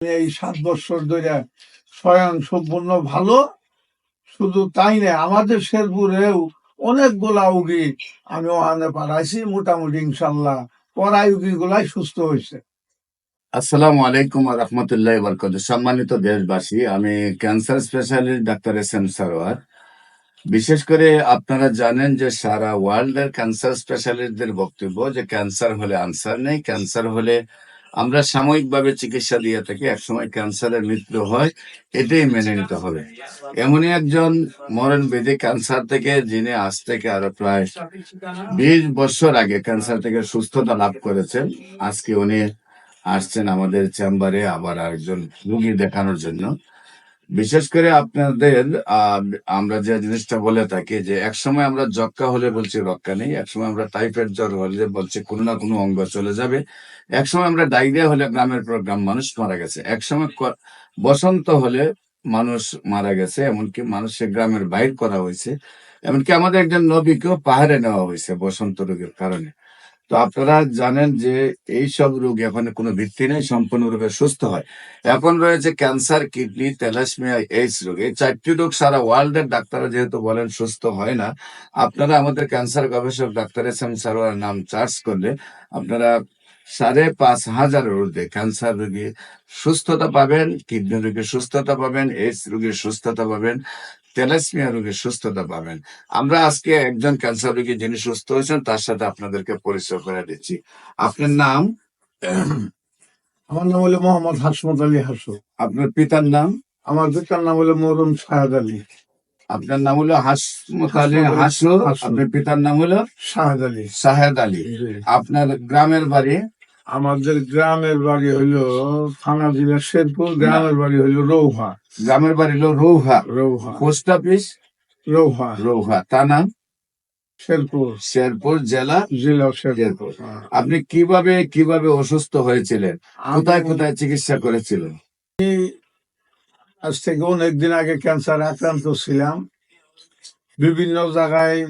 এই সাত বছর ধরে স্বয়ং সম্পূর্ণ ভালো, শুধু তাই না আমাদের শেরপুরেও অনেকগুলা উগি আমি ওখানে পাঠাইছি, মোটামুটি ইনশাল্লাহ পড়াই উগি গুলাই সুস্থ হয়েছে। আসসালামু আলাইকুম রহমতুল্লাহ বরকত সম্মানিত দেশবাসী, আমি cancer specialist doctor S M Sarwar. বিশেষ করে আপনারা জানেন যে সারা ওয়ার্ল্ডের ক্যান্সার স্পেশালিস্টদের বক্তব্য যে ক্যান্সার হলে আনসার নেই, ক্যান্সার হলে আমরা সাময়িকভাবে চিকিৎসা দিয়ে থাকি, একসময় ক্যান্সারের মৃত্যু হয়, এটাই মেনে নিতে হবে। এমনই একজন মরণ বেদে ক্যান্সার থেকে, যিনি আজ থেকে আরও প্রায় বিশ বছর আগে ক্যান্সার থেকে সুস্থতা লাভ করেছেন, আজকে উনি আসছেন আমাদের চেম্বারে আবার একজন রুগী দেখানোর জন্য। বিশেষ করে আপনাদের আমরা যে জিনিসটা বলে থাকি যে, একসময় আমরা যক্কা হলে বলছি রক্ষা নেই, একসময় আমরা টাইফয়েড জ্বর হলে বলছি কোনো না কোনো অঙ্গ চলে যাবে। একসময় আমরা ডায়রিয়া হলে গ্রামের পর গ্রাম মানুষ মারা গেছে। একসময় বসন্ত হলে মানুষ মারা গেছে, এমনকি মানুষের গ্রামের বাইর করা হয়েছে। এমনকি আমাদের একজন নবীকেও পাহাড়ে নেওয়া হয়েছে বসন্ত রোগের কারণে। তো আপনারা জানেন যে এই সব রোগ এখন কোনো ভিত্তি নেই সম্পূর্ণরূপে সুস্থ হয়। এখন রয়েছে ক্যান্সার, কিডনি তেলাসমিয়া এইডস রোগ। এই চারটি রোগ সারা ওয়ার্ল্ডের ডাক্তাররা যেহেতু বলেন সুস্থ হয় না, আপনারা আমাদের ক্যান্সার গবেষক ডাক্তার এস এম সারোয়ার নাম চার্জ করলে আপনারা সাড়ে পাঁচ হাজার রোগে ক্যান্সার রোগী সুস্থতা পাবেন, কিডনি রোগীর সুস্থতা পাবেন, এইডস রোগীর সুস্থতা পাবেন। তেলাসমিয়া রোগীর সুস্থতা পাবেন। আমরা আজকে একজন ক্যান্সার রোগী যিনি সুস্থ হয়েছেন তার সাথে আপনাদেরকে পরিচয় করে দিচ্ছি। আপনার নাম? আমার নাম হলো মোহাম্মদ হাসমত আলী হাসু। আপনার পিতার নাম? আমার পিতার নাম হলো মরুম শাহাদ আলী। আপনার নাম হলো হাসমত আলী হাসু? হাসু। আপনার পিতার নাম হলো? শাহাদ আলী। শাহেদ আলী। আপনার গ্রামের বাড়ি? আমাদের গ্রামের বাড়ি হইল থানা জেলা শেরপুর গ্রামের বাড়ি হইল রৌহা। গ্রামের বাড়ি হলো রৌহা। রৌহা। Post office? রৌহা। রৌহা। থানা শেরপুর। শেরপুর জেলা? জেলা শেরপুর। আপনি কীভাবে কীভাবে অসুস্থ হয়েছিলেন? কোথায় কোথায় চিকিৎসা করেছিলেন? আজ থেকে অনেকদিন আগে ক্যান্সার আক্রান্ত ছিলাম। বিভিন্ন জায়গায়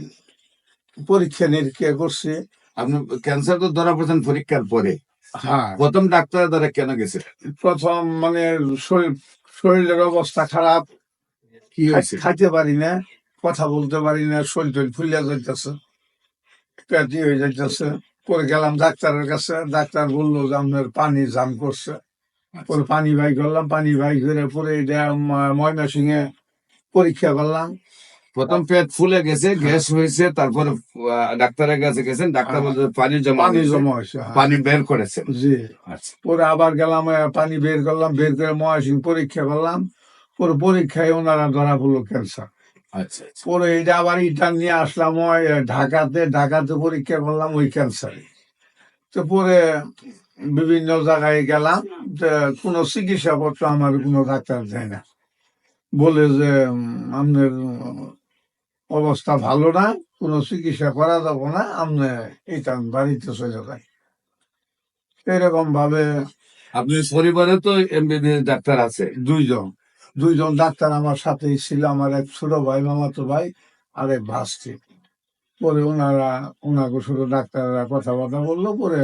পরীক্ষা নিরীক্ষা করছি। আপনি ক্যান্সার তো ধরা পড়ছেন পরীক্ষার পরে। প্রথম ডাক্তারের দ্বারা কেন গেছিলেন প্রথম মানে শরীর শরীরের অবস্থা খারাপ কি হয়েছে? খাইতে পারি না কথা বলতে পারি না শরীর টরীর ফুলিয়া যাইতেছে পেটি হয়ে যাইতেছে। পরে গেলাম ডাক্তারের কাছে ডাক্তার বলল যে আপনার পানি জাম করছে। পরে পানি বাই করলাম পানি বাই করে পরে এটা ময়নাসিংহে পরীক্ষা করলাম। প্রথম পেট ফুলে গেছে গ্যাস হয়েছে তারপরে ডাক্তারের কাছে গেছেন ডাক্তার বলছে পানি জমা পানি জমা হয়েছে হ্যাঁ। পানি বের করেছে জি। আচ্ছা। পরে আবার গেলাম পানি বের করলাম বের করে মহাসিং পরীক্ষা করলাম পরে পরীক্ষায় ওনারা ধরা পড়ল ক্যান্সার আচ্ছা আচ্ছা। পরে এটা আবার ইটা নিয়ে আসলাম ওই ঢাকাতে ঢাকাতে পরীক্ষা করলাম ওই ক্যান্সারে তো পরে বিভিন্ন জায়গায় গেলাম কোনো চিকিৎসা পত্র আমার কোনো ডাক্তার দেয় না। বলে যে আপনার অবস্থা ভালো না কোনো চিকিৎসা করা যাব না আপনি এটা বাড়িতে চলে যান এরকম ভাবে আপনি পরিবারে তো এমবিবিএস ডাক্তার আছে? দুইজন। দুইজন ডাক্তার আমার সাথেই ছিল আমার এক ছোট ভাই মামাতো ভাই আর এক ভাস্তি। পরে ওনারা ওনাকে ছোট ডাক্তাররা কথাবার্তা বলল পরে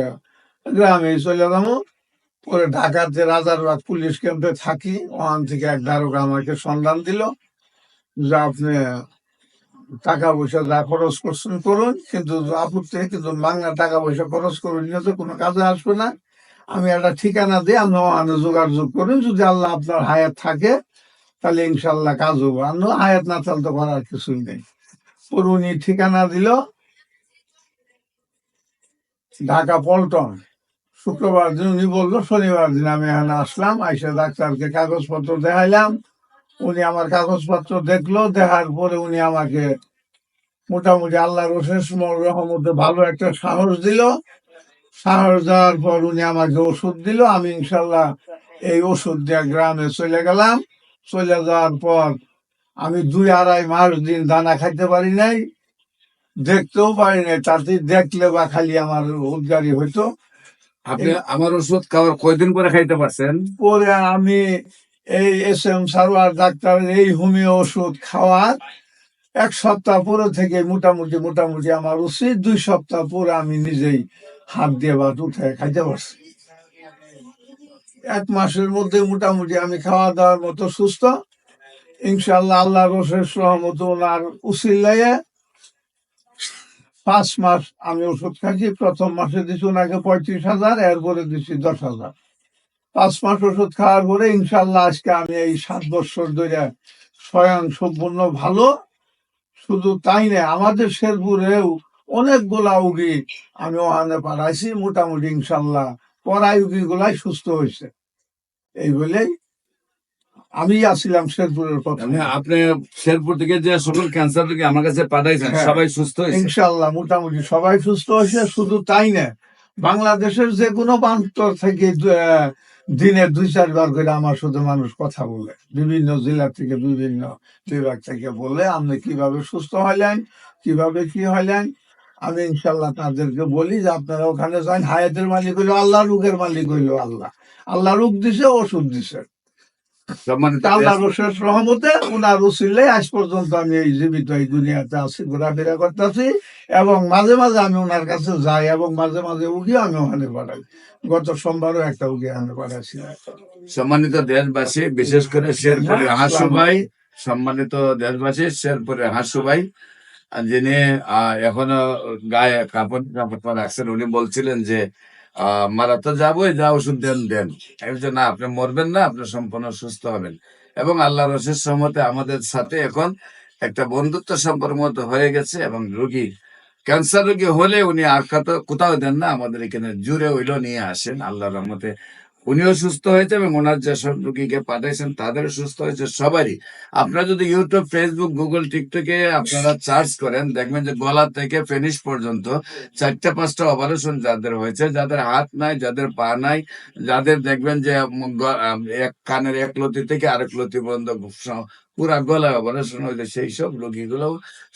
গ্রামে চলে গেলাম পরে ঢাকার যে রাজারবাগ পুলিশ ক্যাম্পে থাকি ওখান থেকে এক দারোগা আমাকে সন্ধান দিল যে আপনি টাকা পয়সা যা খরচ করছেন করুন, কিন্তু আপত্তি কিন্তু বাংলা টাকা পয়সা খরচ করুন তো কোনো কাজে আসবে না। আমি একটা ঠিকানা দিয়ে ওখানে যোগাযোগ করুন, যদি আল্লাহ আপনার হায়াত থাকে, তাহলে ইনশাল্লাহ কাজ হব। আর হায়াত না তাহলে তো করার কিছুই নেই। পরে উনি ঠিকানা দিল, ঢাকা পল্টন। শুক্রবার দিন উনি বলল, শনিবার দিন আমি এখানে আসলাম, আইসা ডাক্তারকে কাগজপত্র দেখাইলাম। উনি আমার কাগজপত্র দেখল দেখার পরে উনি আমাকে মোটামুটি আল্লাহর অশেষ রহমতে ভালো একটা সাহস দিল। সাহস দেওয়ার পর উনি আমাকে ওষুধ দিল। আমি ইনশাল্লাহ এই ওষুধ দিয়ে গ্রামে চলে গেলাম। চলে যাওয়ার পর আমি দুই আড়াই মাস দিন দানা খাইতে পারি নাই দেখতেও পারি নাই তাতে দেখলে বা খালি আমার উদ্গারি হইতো। আপনি আমার ওষুধ খাওয়ার কয়দিন পরে খাইতে পারছেন? পরে আমি এই এস এম সারোয়ার ডাক্তারের এই হোমিও ওষুধ খাওয়ার এক সপ্তাহ পরে থেকে মোটামুটি মোটামুটি আমার উচিত। দুই সপ্তাহ পরে আমি নিজেই হাত দিয়ে ভাত উঠে খাইতে পারছি। এক মাসের মধ্যে মোটামুটি আমি খাওয়া দাওয়ার মতো সুস্থ। ইনশাল্লাহ আল্লাহ রসের সহমত ওনার উসিল্লাইয়ে পাঁচ মাস আমি ওষুধ খাচ্ছি প্রথম মাসে দিচ্ছি ওনাকে পঁয়ত্রিশ হাজার, এরপরে দিচ্ছি দশ হাজার। পাঁচ মাস ওষুধ খাওয়ার পরে ইনশাল্লাহ আজকে আমি এই সাত বছর ধরে স্বয়ং সম্পূর্ণ ভালো। শুধু তাই না আমাদের শেরপুরেও অনেকগুলা উগি আমি ওখানে পাঠাইছি। মোটামুটি ইনশাল্লাহ পড়াই উগি গুলাই সুস্থ হয়েছে। এই বলেই আমি আসছিলাম শেরপুরের প্রথমে মানে আপনি শেরপুর থেকে যে সকল ক্যান্সার রোগী আমার কাছে পাঠাইছেন হ্যাঁ। সবাই সুস্থ ইনশাল্লাহ মোটামুটি সবাই সুস্থ হয়েছে। শুধু তাই না বাংলাদেশের যে কোনো প্রান্ত থেকে দিনে দুই চারবার করে আমার শুধু মানুষ কথা বলে। বিভিন্ন জেলা থেকে, বিভিন্ন বিভাগ থেকে বলে, আপনি কীভাবে সুস্থ হইলেন? কীভাবে কি হইলেন? আমি ইনশাল্লাহ তাদেরকে বলি যে, আপনারা ওখানে যান, হায়াতের মালিক হইল আল্লাহ, রুগের মালিক হইল আল্লাহ। আল্লাহ রুগ দিছে, ওষুধ দিছে। সম্মানিত আল্লাহ রসের রহমতে উনার উচিলে আজ পর্যন্ত আমি এই জীবিত এই দুনিয়াতে আছি ঘোরাফেরা করতেছি এবং মাঝে মাঝে আমি ওনার কাছে যাই এবং মাঝে মাঝে আমি ওখানে পাঠাই। গত সোমবারও একটা পাঠাইছি। সম্মানিত দেশবাসী বিশেষ করে শেরপুরে হাসু ভাই সম্মানিত দেশবাসী শেরপুরে হাসু ভাই যিনি এখনও গায়ে কাপড় কাপড় রাখছেন উনি বলছিলেন যে মারা তো যাবোই, যা ওষুধ দেন দেন। আমি না, আপনি মরবেন না, আপনি সম্পূর্ণ সুস্থ হবেন। এবং আল্লাহ রসের সম্মতে আমাদের সাথে এখন একটা বন্ধুত্ব সম্পর্ক মতো হয়ে গেছে এবং রোগী, ক্যান্সার রোগী হলে উনি আর কোথাও দেন না, আমাদের এখানে জুড়ে হইল নিয়ে আসেন আল্লাহ রহমতে। উনিও সুস্থ হয়েছে এবং ওনার যেসব রুগীকে পাঠাইছেন, তাদেরও সুস্থ হয়েছে সবারই। আপনারা যদি ইউটিউব ফেসবুক গুগল টিকটকে আপনারা সার্চ করেন, দেখবেন যে গলা থেকে ফিনিশ পর্যন্ত চারটা, পাঁচটা অপারেশন যাদের হয়েছে, যাদের হাত নাই, যাদের পা নাই, যাদের দেখবেন যে এক কানের এক লতি থেকে আরেক লতি পর্যন্ত পুরা গলায় অপারেশন হয়েছে, সেই সব রোগীগুলো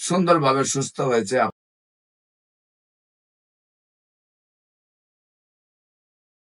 সুন্দরভাবে সুস্থ হয়েছে।